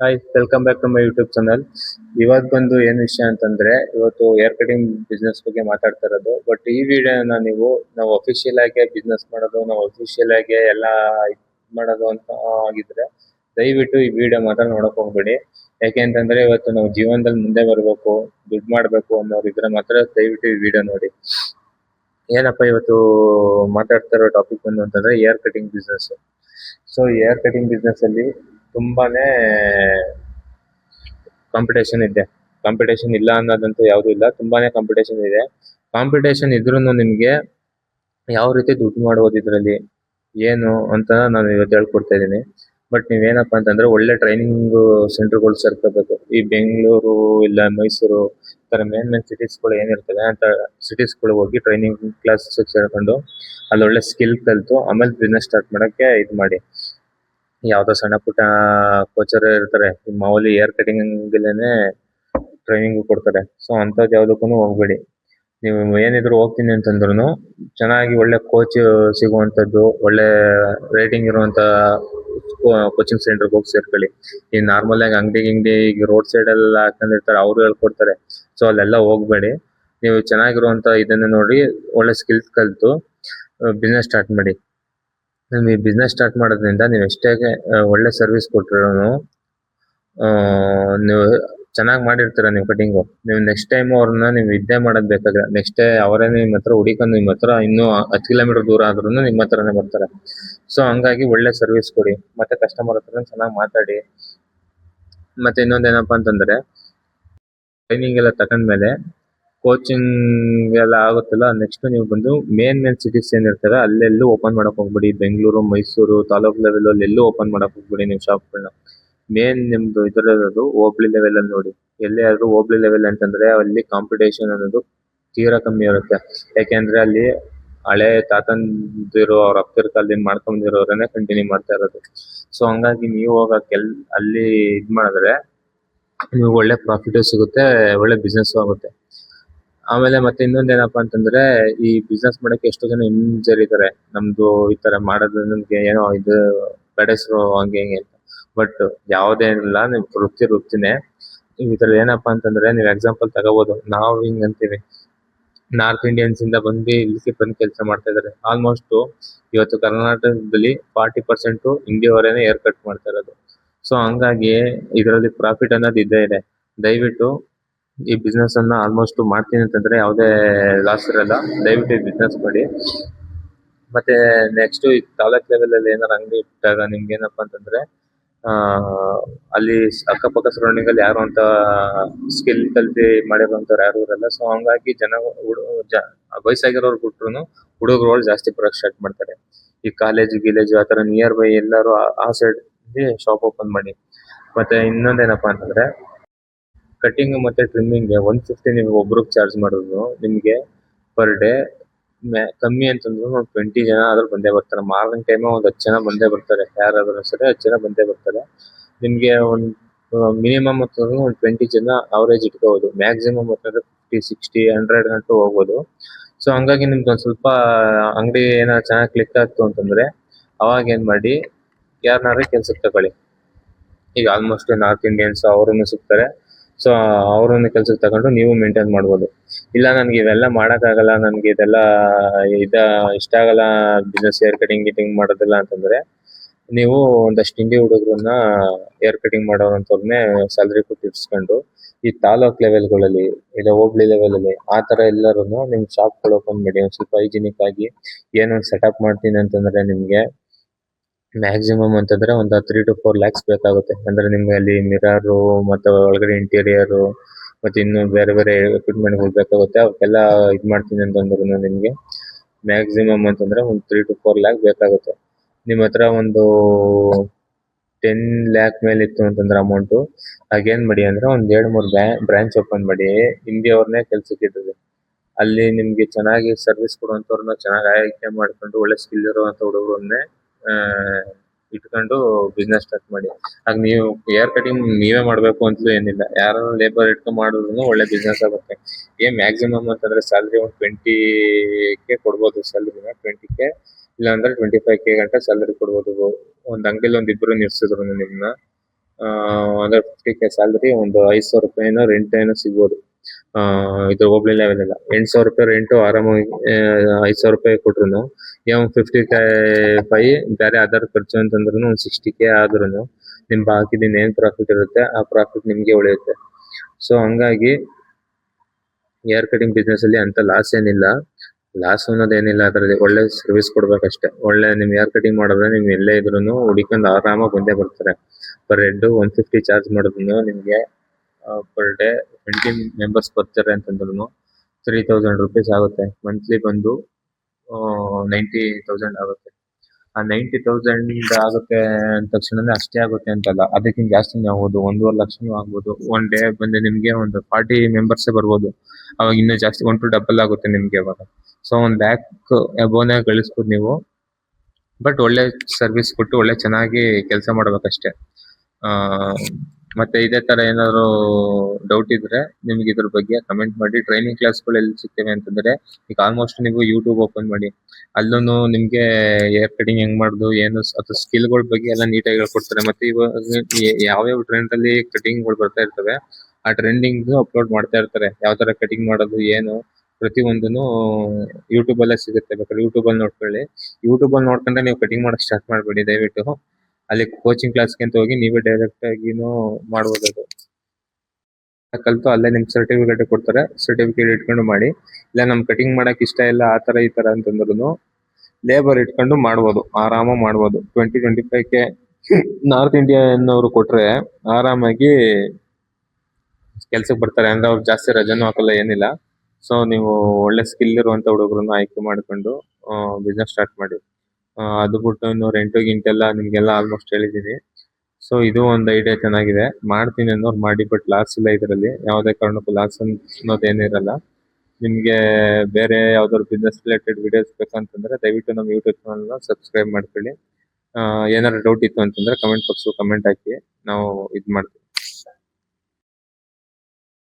Hi welcome back to my YouTube channel ಇವತ್ತು ಬಂದು ಏನ್ ವಿಷಯ ಅಂತಂದ್ರೆ, ಇವತ್ತು ಹೇರ್ ಕಟಿಂಗ್ ಬಿಸ್ನೆಸ್ ಬಗ್ಗೆ ಮಾತಾಡ್ತಾ ಇರೋದು. ಬಟ್ ಈ ವಿಡಿಯೋನ ನೀವು, ನಾವು ಅಫಿಷಿಯಲ್ ಆಗಿ ಬಿಸ್ನೆಸ್ ಮಾಡೋದು, ನಾವು ಅಫಿಷಿಯಲ್ ಆಗಿ ಎಲ್ಲ ಮಾಡೋದು ಅಂತ ಆಗಿದ್ರೆ, ದಯವಿಟ್ಟು ಈ ವಿಡಿಯೋ ಮಾತ್ರ ನೋಡಕ್ ಹೋಗ್ಬೇಡಿ. ಯಾಕೆ ಅಂತಂದ್ರೆ ಇವತ್ತು ನಾವು ಜೀವನದಲ್ಲಿ ಮುಂದೆ ಬರಬೇಕು, ದುಡ್ಡು ಮಾಡ್ಬೇಕು ಅನ್ನೋರು ಇದ್ರೆ ಮಾತ್ರ ದಯವಿಟ್ಟು ಈ ವಿಡಿಯೋ ನೋಡಿ. ಏನಪ್ಪ ಇವತ್ತು ಮಾತಾಡ್ತಾ ಇರೋ ಟಾಪಿಕ್ ಬಂದು ಅಂತಂದ್ರೆ hair cutting business so hair cutting business ಅಲ್ಲಿ ತುಂಬಾನೇ ಕಾಂಪಿಟೇಷನ್ ಇದೆ. ಕಾಂಪಿಟೇಷನ್ ಇಲ್ಲ ಅನ್ನೋದಂತೂ ಯಾವುದೂ ಇಲ್ಲ. ತುಂಬಾನೇ ಕಾಂಪಿಟೇಷನ್ ಇದೆ. ಕಾಂಪಿಟೇಷನ್ ಇದ್ರೂ ನಿಮಗೆ ಯಾವ ರೀತಿ ದುಡ್ಡು ಮಾಡ್ಬೋದು ಇದರಲ್ಲಿ, ಏನು ಅಂತ ನಾನು ಇವತ್ತು ಹೇಳ್ಕೊಡ್ತಾ ಇದ್ದೀನಿ. ಬಟ್ ನೀವೇನಪ್ಪ ಅಂತಂದ್ರೆ ಒಳ್ಳೆ ಟ್ರೈನಿಂಗ್ ಸೆಂಟರ್ಗಳು ಸೇರ್ಕೋಬೇಕು. ಈ ಬೆಂಗಳೂರು ಇಲ್ಲ ಮೈಸೂರು ಈ ಥರ ಮೇನ್ ಮೇನ್ ಸಿಟೀಸ್ಗಳು ಏನಿರ್ತವೆ ಅಂತ ಸಿಟೀಸ್ಗಳು ಹೋಗಿ ಟ್ರೈನಿಂಗ್ ಕ್ಲಾಸ್ ಸೇರ್ಕೊಂಡು, ಅಲ್ಲಿ ಒಳ್ಳೆ ಸ್ಕಿಲ್ ಕಲಿತು ಆಮೇಲೆ ಬಿಸ್ನೆಸ್ ಸ್ಟಾರ್ಟ್ ಮಾಡೋಕ್ಕೆ ಇದು ಮಾಡಿ. ಯಾವ್ದೋ ಸಣ್ಣ ಪುಟ್ಟ ಕೋಚರ್ ಇರ್ತಾರೆ. ಮಾಮೂಲಿ ಏರ್ ಕಟಿಂಗ್ ಗೆಲ್ಲೆನೆ ಟ್ರೈನಿಂಗ್ ಕೊಡ್ತಾರೆ. ಸೊ ಅಂತದ್ ಯಾವ್ದಕ್ಕೂನು ಹೋಗ್ಬೇಡಿ. ನೀವು ಏನಿದ್ರು ಹೋಗ್ತೀನಿ ಅಂತಂದ್ರುನು ಚೆನ್ನಾಗಿ ಒಳ್ಳೆ ಕೋಚ್ ಸಿಗುವಂತದ್ದು ಒಳ್ಳೆ ರೇಟಿಂಗ್ ಇರುವಂತ ಕೋಚಿಂಗ್ ಸೆಂಟರ್ ಹೋಗಿ ಸೇರ್ಕೊಳ್ಳಿ. ಈ ನಾರ್ಮಲ್ ಆಗಿ ಅಂಗಡಿ ಗಿಂಗಡಿ ಈಗ ರೋಡ್ ಸೈಡ್ ಎಲ್ಲ ಹಾಕೊಂಡಿರ್ತಾರೆ, ಅವರು ಹೇಳ್ಕೊಡ್ತಾರೆ. ಸೊ ಅಲ್ಲೆಲ್ಲ ಹೋಗ್ಬೇಡಿ. ನೀವು ಚೆನ್ನಾಗಿರುವಂತ ಇದನ್ನ ನೋಡಿ, ಒಳ್ಳೆ ಸ್ಕಿಲ್ಸ್ ಕಲ್ತು ಬಿಸ್ನೆಸ್ ಸ್ಟಾರ್ಟ್ ಮಾಡಿ. ನಿಮಗೆ ಬಿಸ್ನೆಸ್ ಸ್ಟಾರ್ಟ್ ಮಾಡೋದ್ರಿಂದ ನೀವು ಎಷ್ಟೇ ಒಳ್ಳೆ ಸರ್ವಿಸ್ ಕೊಟ್ಟಿರೋನು ನೀವು ಚೆನ್ನಾಗಿ ಮಾಡಿರ್ತೀರ ನೀವು ಕಟಿಂಗು ನೀವು ನೆಕ್ಸ್ಟ್ ಟೈಮ್ ಅವ್ರನ್ನ ನೀವು ಇದ್ದೇ ಮಾಡೋದು ಬೇಕಾದ್ರೆ ನೆಕ್ಸ್ಟ್ ಡೇ ಅವರೇ ನಿಮ್ಮ ಹತ್ರ ಹುಡಿಕೊಂಡು ನಿಮ್ಮ ಹತ್ರ ಇನ್ನೂ ಹತ್ತು ಕಿಲೋಮೀಟರ್ ದೂರ ಆದ್ರೂ ನಿಮ್ಮ ಹತ್ರನೇ ಬರ್ತಾರೆ. ಸೊ ಹಂಗಾಗಿ ಒಳ್ಳೆ ಸರ್ವಿಸ್ ಕೊಡಿ. ಮತ್ತೆ ಕಸ್ಟಮರ್ ಹತ್ರ ಚೆನ್ನಾಗಿ ಮಾತಾಡಿ. ಮತ್ತೆ ಇನ್ನೊಂದೇನಪ್ಪ ಅಂತಂದ್ರೆ ಟ್ರೈನಿಂಗ್ ಎಲ್ಲ ತಗೊಂಡ್ಮೇಲೆ ಕೋಚಿಂಗ್ ಎಲ್ಲ ಆಗುತ್ತಲ್ಲ ನೆಕ್ಸ್ಟ್ ನೀವು ಬಂದು ಮೇನ್ ಮೇನ್ ಸಿಟೀಸ್ ಏನಿರ್ತವೆ ಅಲ್ಲೆಲ್ಲೂ ಓಪನ್ ಮಾಡಕ್ ಹೋಗ್ಬಿಡಿ. ಬೆಂಗಳೂರು, ಮೈಸೂರು, ತಾಲೂಕ್ ಲೆವೆಲ್ ಅಲ್ಲಿ ಎಲ್ಲೂ ಓಪನ್ ಮಾಡಕ್ ಹೋಗ್ಬಿಡಿ ನೀವು ಶಾಪ್ಗಳನ್ನ ಮೇನ್ ನಿಮ್ದು ಇದರದು ಹೋಬ್ಳಿ ಲೆವೆಲ್ ಅಲ್ಲಿ ನೋಡಿ. ಎಲ್ಲೇ ಆದ್ರೂ ಹೋಬ್ಳಿ ಲೆವೆಲ್ ಅಂತಂದ್ರೆ ಅಲ್ಲಿ ಕಾಂಪಿಟೇಷನ್ ಅನ್ನೋದು ತೀರಾ ಕಮ್ಮಿ ಇರುತ್ತೆ. ಯಾಕೆಂದ್ರೆ ಅಲ್ಲಿ ಹಳೆ ತಾತಂದಿರೋ ಅವ್ರ ಅಪ್ಪರ ಕಾಲದಿಂದ ಮಾಡ್ಕೊಂಡಿರೋರನ್ನೇ ಕಂಟಿನ್ಯೂ ಮಾಡ್ತಾ ಇರೋದು. ಸೊ ಹಂಗಾಗಿ ನೀವು ಹೋಗಕ್ಕೆ ಎಲ್ ಅಲ್ಲಿ ಇದ್ ಮಾಡಿದ್ರೆ ನಿಮ್ಗೆ ಒಳ್ಳೆ ಪ್ರಾಫಿಟ್ ಸಿಗುತ್ತೆ, ಒಳ್ಳೆ ಬಿಸ್ನೆಸ್ ಆಗುತ್ತೆ. ಆಮೇಲೆ ಮತ್ತೆ ಇನ್ನೊಂದ್ ಏನಪ್ಪಾ ಅಂತಂದ್ರೆ, ಈ ಬಿಸಿನೆಸ್ ಮಾಡಕ್ಕೆ ಎಷ್ಟೋ ಜನ ಹಿಂಜರಿತಾರೆ ನಮ್ದು ಈ ತರ ಮಾಡೋದು ನಮ್ಗೆ ಏನೋ ಇದು ಬೆಳೆಸ್ರು ಹಂಗೆ ಹಿಂಗೆ ಅಂತ. ಬಟ್ ಯಾವ್ದೇನಿಲ್ಲ ನಿಮ್ ವೃತ್ತಿ ವೃತ್ತಿನೇ. ಈ ತರ ಏನಪ್ಪಾ ಅಂತಂದ್ರೆ, ನೀವು ಎಕ್ಸಾಂಪಲ್ ತಗೋಬಹುದು ನಾವು ಹಿಂಗ್ ಅಂತೀವಿ. ನಾರ್ತ್ ಇಂಡಿಯನ್ಸ್ ಇಂದ ಬಂದು ಇಲ್ಲಿ ಬಂದು ಕೆಲಸ ಮಾಡ್ತಾ ಇದಾರೆ. ಆಲ್ಮೋಸ್ಟ್ ಇವತ್ತು ಕರ್ನಾಟಕದಲ್ಲಿ ಫಾರ್ಟಿ ಪರ್ಸೆಂಟ್ ಇಂಡಿಯಾವರೇನೆ ಏರ್ ಕಟ್ ಮಾಡ್ತಾ ಇರೋದು. ಸೊ ಹಂಗಾಗಿ ಇದರಲ್ಲಿ ಪ್ರಾಫಿಟ್ ಅನ್ನೋದು ಇದ್ದೇ ಇದೆ. ದಯವಿಟ್ಟು ಈ ಬಿಸ್ನೆಸ್ ಅನ್ನ ಆಲ್ಮೋಸ್ಟ್ ಮಾಡ್ತೀನಿ ಅಂತಂದ್ರೆ ಯಾವುದೇ ಲಾಸ್ ಇರಲ್ಲ. ದಯವಿಟ್ಟು ಬಿಸ್ನೆಸ್ ಮಾಡಿ. ಮತ್ತೆ ನೆಕ್ಸ್ಟ್ ಈ ತಾಲೂಕ್ ಲೆವೆಲ್ ಅಲ್ಲಿ ಏನಾರ ಅಂಗಡಿ ಇಟ್ಟಾಗ ನಿಮ್ಗೆ ಏನಪ್ಪಾ ಅಂತಂದ್ರೆ, ಆ, ಅಲ್ಲಿ ಅಕ್ಕಪಕ್ಕ ಸರೌಂಡಿಂಗ್ ಅಲ್ಲಿ ಯಾರು ಅಂತ ಸ್ಕಿಲ್ ಕಲ್ತಿ ಮಾಡಿರುವಂತವ್ರು ಯಾರು ಇರಲ್ಲ. ಸೊ ಹಂಗಾಗಿ ಜನ ವಯಸ್ಸಾಗಿರೋರು ಬಿಟ್ರು ಹುಡುಗರುಗಳು ಜಾಸ್ತಿ ಬರಕ್ ಸ್ಟಾರ್ಟ್ ಮಾಡ್ತಾರೆ. ಈ ಕಾಲೇಜ್ ಗಿಲೇಜ್ ಆತರ ನಿಯರ್ ಬೈ ಎಲ್ಲರೂ ಆ- ಆ ಸೈಡ್ ಶಾಪ್ ಓಪನ್ ಮಾಡಿ. ಮತ್ತೆ ಇನ್ನೊಂದೇನಪ್ಪಾ ಅಂತಂದ್ರೆ ಕಟಿಂಗ್ ಮತ್ತೆ ಟ್ರಿಮ್ಮಿಂಗ್ ಒನ್ ಫಿಫ್ಟಿ ನಿಮ್ಗೆ ಒಬ್ರಿಗೆ ಚಾರ್ಜ್ ಮಾಡಿದ್ರು ನಿಮ್ಗೆ ಪರ್ ಡೇ ಕಮ್ಮಿ ಅಂತಂದ್ರು ಟ್ವೆಂಟಿ ಜನ ಆದ್ರೂ ಬಂದೇ ಬರ್ತಾರೆ. ಮಾರ್ನಿಂಗ್ ಟೈಮ್ ಒಂದ್ ಹತ್ತು ಜನ ಬಂದೇ ಬರ್ತಾರೆ. ಯಾರಾದ್ರೂ ಸರಿ ಹತ್ತು ಜನ ಬಂದೇ ಬರ್ತಾರೆ. ನಿಮ್ಗೆ ಒಂದ್ ಮಿನಿಮಮ್ ಅಂತಂದ್ರೆ ಒಂದು ಟ್ವೆಂಟಿ ಜನ ಅವರೇಜ್ ಇಟ್ಕೋಬಹುದು ಮ್ಯಾಕ್ಸಿಮಮ್ ಅಂತಂದ್ರೆ ಫಿಫ್ಟಿ ಸಿಕ್ಸ್ಟಿ ಹಂಡ್ರೆಡ್ ಗಂಟು ಹೋಗ್ಬೋದು. ಸೊ ಹಂಗಾಗಿ ನಿಮ್ಗೆ ಒಂದು ಸ್ವಲ್ಪ ಅಂಗಡಿ ಏನಾದ್ರು ಚೆನ್ನಾಗಿ ಕ್ಲಿಕ್ ಆಗ್ತು ಅಂತಂದ್ರೆ ಅವಾಗ ಏನ್ ಮಾಡಿ ಯಾರನ್ನಾರು ಕೆಲ್ಸಕ್ಕೆ ತಗೊಳ್ಳಿ. ಈಗ ಆಲ್ಮೋಸ್ಟ್ ನಾರ್ತ್ ಇಂಡಿಯನ್ಸ್ ಅವರನ್ನು ಸಿಗ್ತಾರೆ. ಸೊ ಅವ್ರನ್ನ ಕೆಲ್ಸಕ್ಕೆ ತಗೊಂಡು ನೀವು ಮೇಂಟೈನ್ ಮಾಡ್ಬೋದು. ಇಲ್ಲ ನನಗೆ ಇವೆಲ್ಲ ಮಾಡೋಕ್ಕಾಗಲ್ಲ, ನನಗೆ ಇದೆಲ್ಲ ಇದ ಇಷ್ಟ ಆಗಲ್ಲ ಬಿಸ್ನೆಸ್ ಹೇರ್ ಕಟಿಂಗ್ ಗಿಟಿಂಗ್ ಮಾಡೋದಿಲ್ಲ ಅಂತಂದ್ರೆ ನೀವು ಒಂದಷ್ಟು ಹಿಂದಿ ಹುಡುಗರನ್ನ ಹೇರ್ ಕಟಿಂಗ್ ಮಾಡೋರಂಥವ್ರನ್ನೇ ಸ್ಯಾಲ್ರಿ ಕೊಟ್ಟು ಇಟ್ಸ್ಕೊಂಡು ಈ ತಾಲೂಕ್ ಲೆವೆಲ್ಗಳಲ್ಲಿ ಇಲ್ಲ ಹೋಬ್ಳಿ ಲೆವೆಲ್ ಅಲ್ಲಿ ಆ ತರ ಎಲ್ಲರೂ ನಿಮ್ ಶಾಪ್ಗಳು ಓಪನ್ ಮಾಡಿ, ಒಂದ್ ಸ್ವಲ್ಪ ಹೈಜಿನಿಕ್ ಆಗಿ ಏನೋ ಸೆಟಪ್ ಮಾಡ್ತೀನಿ ಅಂತಂದ್ರೆ ನಿಮ್ಗೆ ಮ್ಯಾಕ್ಸಿಮಮ್ ಅಂತಂದ್ರೆ ಒಂದು ತ್ರೀ ಟು ಫೋರ್ ಲ್ಯಾಕ್ಸ್ ಬೇಕಾಗುತ್ತೆ. ಅಂದ್ರೆ ನಿಮ್ಗೆ ಅಲ್ಲಿ ಮಿರರ್ ಮತ್ತೆ ಒಳಗಡೆ ಇಂಟೀರಿಯರ್ ಮತ್ತೆ ಇನ್ನು ಬೇರೆ ಬೇರೆ ಎಕ್ವಿಪ್ಮೆಂಟ್ ಬೇಕಾಗುತ್ತೆ. ಅವಕ್ಕೆಲ್ಲ ಇದ್ ಮಾಡ್ತೀನಿ ಅಂತಂದ್ರು ನಿಮ್ಗೆ. ಮ್ಯಾಕ್ಸಿಮಮ್ ಅಂತಂದ್ರೆ ಒಂದು ತ್ರೀ ಟು ಫೋರ್ ಲ್ಯಾಕ್ ಬೇಕಾಗುತ್ತೆ. ನಿಮ್ಮ ಹತ್ರ ಒಂದು ಟೆನ್ ಲ್ಯಾಕ್ ಮೇಲೆ ಇತ್ತು ಅಂತಂದ್ರೆ ಅಮೌಂಟ್ ಆಗೇನ್ ಮಾಡಿ ಅಂದ್ರೆ ಒಂದ್ ಮೂರು ಮೂರ್ ಬ್ರಾಂಚ್ ಓಪನ್ ಮಾಡಿ ಹಿಂದಿಯವ್ರನ್ನೇ ಕೆಲ್ಸಕ್ಕೆ ಇಟ್ಟಿದೆ ಅಲ್ಲಿ ನಿಮ್ಗೆ ಚೆನ್ನಾಗಿ ಸರ್ವಿಸ್ ಕೊಡುವಂತವ್ರನ್ನ ಚೆನ್ನಾಗಿ ಆಯ್ಕೆ ಮಾಡ್ಕೊಂಡು ಒಳ್ಳೆ ಸ್ಕಿಲ್ ಇರುವಂತ ಹುಡುಗರನ್ನೇ ಇಟ್ಕೊಂಡು ಬಿಸ್ನೆಸ್ ಸ್ಟಾರ್ಟ್ ಮಾಡಿ. ಆಗ ನೀವು ಹೇರ್ ಕಟಿಂಗ್ ನೀವೇ ಮಾಡಬೇಕು ಅಂತಲೂ ಏನಿಲ್ಲ. ಯಾರು ಲೇಬರ್ ಇಟ್ಕೊಂಡು ಮಾಡಿದ್ರು ಒಳ್ಳೆ ಬಿಸ್ನೆಸ್ ಆಗುತ್ತೆ. ಏನ್ ಮ್ಯಾಕ್ಸಿಮಮ್ ಅಂತಂದ್ರೆ ಸ್ಯಾಲ್ರಿ ಒಂದು ಟ್ವೆಂಟಿ ಕೆ ಕೊಡ್ಬೋದು ಸ್ಯಾಲ್ರಿನ ಟ್ವೆಂಟಿ ಕೆ ಇಲ್ಲ ಅಂದ್ರೆ ಟ್ವೆಂಟಿ ಫೈವ್ ಕೆ ಗಂಟೆ ಸ್ಯಾಲರಿ ಕೊಡ್ಬೋದು. ಒಂದು ಅಂಗಡಿಲಿ ಒಂದ್ ಇಬ್ರು ನಿಲ್ಸಿದ್ರು ನಿಮ್ನ. ಆ, ಅಂದ್ರೆ ಫಿಫ್ಟಿ ಕೆ ಸ್ಯಾಲರಿ ಒಂದು ಐದು ಸಾವಿರ ರೂಪಾಯಿನೋ ರೆಂಟ್ ಏನೋ ಸಿಗ್ಬೋದು. ಆ, ಇದು ಲೆವೆಲ್ ಎಲ್ಲ. ಎಂಟು ಸಾವಿರ ರೂಪಾಯಿ ರೆಂಟು ಆರಾಮಾಗಿ ಐದು ಸಾವಿರ ರೂಪಾಯಿ ಕೊಟ್ರುನು. ಏನ್ ಫಿಫ್ಟಿ ಫೈ ಬೇರೆ ಅದರ್ ಖರ್ಚು ಅಂತಂದ್ರೂ ಒಂದು ಸಿಕ್ಸ್ಟಿ ಕೆ ಆದ್ರೂನು ನಿಮ್ ಬಾಕಿದಿಂದ ಏನ್ ಪ್ರಾಫಿಟ್ ಇರುತ್ತೆ, ಆ ಪ್ರಾಫಿಟ್ ನಿಮ್ಗೆ ಉಳಿಯುತ್ತೆ. ಸೊ ಹಂಗಾಗಿ ಏರ್ ಕಟಿಂಗ್ ಬಿಸ್ನೆಸ್ ಅಲ್ಲಿ ಅಂತ ಲಾಸ್ ಏನಿಲ್ಲ. ಲಾಸ್ ಅನ್ನೋದೇನಿಲ್ಲ ಅದರಲ್ಲಿ ಒಳ್ಳೆ ಸರ್ವಿಸ್ ಕೊಡ್ಬೇಕಷ್ಟೇ. ಒಳ್ಳೆ ನಿಮ್ ಹೇರ್ ಕಟಿಂಗ್ ಮಾಡಿದ್ರೆ ನಿಮ್ ಎಲ್ಲೇ ಇದ್ರು ಹುಡಿಕೊಂಡು ಆರಾಮಾಗಿ ಬಂದೇ ಬರ್ತಾರೆ. Per head one fifty charge ಮಾಡಿದ್ರು ನಿಮ್ಗೆ ಪರ್ ಡೇ ಟ್ವೆಂಟಿ ಮೆಂಬರ್ಸ್ ಬರ್ತಾರೆ ಅಂತಂದ್ರೂ ತ್ರೀ ತೌಸಂಡ್ ರುಪೀಸ್ ಆಗುತ್ತೆ. ಮಂತ್ಲಿ ಬಂದು ನೈಂಟಿ ತೌಸಂಡ್ ಆಗುತ್ತೆ. ಆ ನೈಂಟಿ ತೌಸಂಡ್ ಆಗುತ್ತೆ ಅಂದ ತಕ್ಷಣನೇ ಅಷ್ಟೇ ಆಗುತ್ತೆ ಅಂತಲ್ಲ. ಅದಕ್ಕಿಂತ ಜಾಸ್ತಿ ಆಗ್ಬೋದು ಒಂದೂವರೆ ಲಕ್ಷನೂ ಆಗ್ಬೋದು. ಒನ್ ಡೇ ಬಂದು ನಿಮಗೆ ಒಂದು ಫಾರ್ಟಿ ಮೆಂಬರ್ಸೇ ಬರ್ಬೋದು. ಅವಾಗ ಇನ್ನೂ ಜಾಸ್ತಿ ಒನ್ ಟು ಡಬಲ್ ಆಗುತ್ತೆ ನಿಮಗೆ ಅವಾಗ. ಸೊ ಒಂದು ಲ್ಯಾಕ್ ಬೋನೇ ಗಳಿಸ್ಬೋದು ನೀವು. ಬಟ್ ಒಳ್ಳೆ ಸರ್ವಿಸ್ ಕೊಟ್ಟು ಒಳ್ಳೆ ಚೆನ್ನಾಗಿ ಕೆಲಸ ಮಾಡ್ಬೇಕಷ್ಟೇ. ಮತ್ತೆ ಇದೆ ತರ ಏನಾದ್ರು ಡೌಟ್ ಇದ್ರೆ ನಿಮ್ಗೆ ಇದ್ರ ಬಗ್ಗೆ ಕಮೆಂಟ್ ಮಾಡಿ. ಟ್ರೈನಿಂಗ್ ಕ್ಲಾಸ್ಗಳು ಎಲ್ಲಿ ಸಿಗ್ತವೆ ಅಂತಂದ್ರೆ ಈಗ ಆಲ್ಮೋಸ್ಟ್ ನೀವು ಯೂಟ್ಯೂಬ್ ಓಪನ್ ಮಾಡಿ. ಅಲ್ಲೂನು ನಿಮ್ಗೆ ಹೇರ್ ಕಟಿಂಗ್ ಹೆಂಗ್ ಮಾಡುದು, ಏನು ಅಥವಾ ಸ್ಕಿಲ್ ಸ್ಕಿಲ್ಗಳ ಬಗ್ಗೆ ಎಲ್ಲ ನೀಟಾಗಿ ಹೇಳ್ಕೊಡ್ತಾರೆ. ಮತ್ತೆ ಇವಾಗ ಯಾವ್ಯಾವ ಟ್ರೆಂಡ್ ಅಲ್ಲಿ ಕಟಿಂಗ್ಗಳು ಬರ್ತಾ ಇರ್ತವೆ, ಆ ಟ್ರೆಂಡಿಂಗ್ ಅಪ್ಲೋಡ್ ಮಾಡ್ತಾ ಇರ್ತಾರೆ. ಯಾವ ತರ ಕಟಿಂಗ್ ಮಾಡೋದು, ಏನು ಪ್ರತಿ ಒಂದನ್ನು ಯೂಟ್ಯೂಬ್ ಅಲ್ಲೇ ಸಿಗುತ್ತೆ. ಬೇಕಾದ್ರೆ ಯೂಟ್ಯೂಬ್ ಅಲ್ಲಿ ನೋಡ್ಕೊಳ್ಳಿ. ಯೂಟ್ಯೂಬ್ ಅಲ್ಲಿ ನೋಡ್ಕೊಂಡ್ರೆ ನೀವು ಕಟಿಂಗ್ ಮಾಡಕ್ ಸ್ಟಾರ್ಟ್ ಮಾಡ್ಬೇಡಿ ದಯವಿಟ್ಟು. ಅಲ್ಲಿ ಕೋಚಿಂಗ್ ಕ್ಲಾಸ್ಗೆ ಅಂತ ಹೋಗಿ ನೀವೇ ಡೈರೆಕ್ಟ್ ಆಗಿನೂ ಮಾಡಬಹುದು ಅದು ಕಲ್ತು ಅಲ್ಲೇ ನಿಮ್ ಸರ್ಟಿಫಿಕೇಟ್ ಕೊಡ್ತಾರೆ. ಸರ್ಟಿಫಿಕೇಟ್ ಇಟ್ಕೊಂಡು ಮಾಡಿ. ಇಲ್ಲ ನಮ್ ಕಟಿಂಗ್ ಮಾಡಕ್ ಇಷ್ಟ ಇಲ್ಲ, ಆ ತರ ಈ ತರ ಅಂತಂದ್ರು ಲೇಬರ್ ಇಟ್ಕೊಂಡು ಮಾಡ್ಬೋದು. ಆರಾಮ ಮಾಡ್ಬೋದು. Twenty twenty five K north Indian ಅವರು ಕೊಟ್ರೆ ಆರಾಮಾಗಿ ಕೆಲ್ಸಕ್ಕೆ ಬರ್ತಾರೆ. ಅಂದ್ರೆ ಅವ್ರು ಜಾಸ್ತಿ ರಜಾನು ಹಾಕಲ್ಲ, ಏನಿಲ್ಲ. ಸೊ ನೀವು ಒಳ್ಳೆ ಸ್ಕಿಲ್ ಇರುವಂತ ಹುಡುಗರನ್ನ ಆಯ್ಕೆ ಮಾಡ್ಕೊಂಡು ಬಿಸ್ನೆಸ್ ಸ್ಟಾರ್ಟ್ ಮಾಡಿ. ಅದು ಬಿಟ್ಟು ಇನ್ನು ರೆಂಟು ಗಿಂಟೆಲ್ಲ ನಿಮಗೆಲ್ಲ ಆಲ್ಮೋಸ್ಟ್ ಹೇಳಿದ್ದೀನಿ ಸೊ ಇದು ಒಂದು ಐಡಿಯಾ ಚೆನ್ನಾಗಿದೆ. ಮಾಡ್ತೀನಿ ಅನ್ನೋರು ಮಾಡಿ ಬಟ್ ಲಾಸ್ ಇಲ್ಲ ಇದರಲ್ಲಿ. ಯಾವುದೇ ಕಾರಣಕ್ಕೂ ಲಾಸ್ ಅನ್ನೋದೇನಿರಲ್ಲ ನಿಮಗೆ ಬೇರೆ ಯಾವ್ದಾದ್ರು ಬಿಸ್ನೆಸ್ ರಿಲೇಟೆಡ್ ವಿಡಿಯೋಸ್ ಬೇಕಂತಂದ್ರೆ ದಯವಿಟ್ಟು ನಮ್ಮ ಯೂಟ್ಯೂಬ್ ಚಾನಲ್ನ ಸಬ್ಸ್ಕ್ರೈಬ್ ಮಾಡ್ಕೊಳ್ಳಿ. ಏನಾದ್ರು ಡೌಟ್ ಇತ್ತು ಅಂತಂದ್ರೆ ಕಮೆಂಟ್ ಬಾಕ್ಸ್ ಕಮೆಂಟ್ ಹಾಕಿ. ನಾವು ಇದು ಮಾಡ್ತೀವಿ.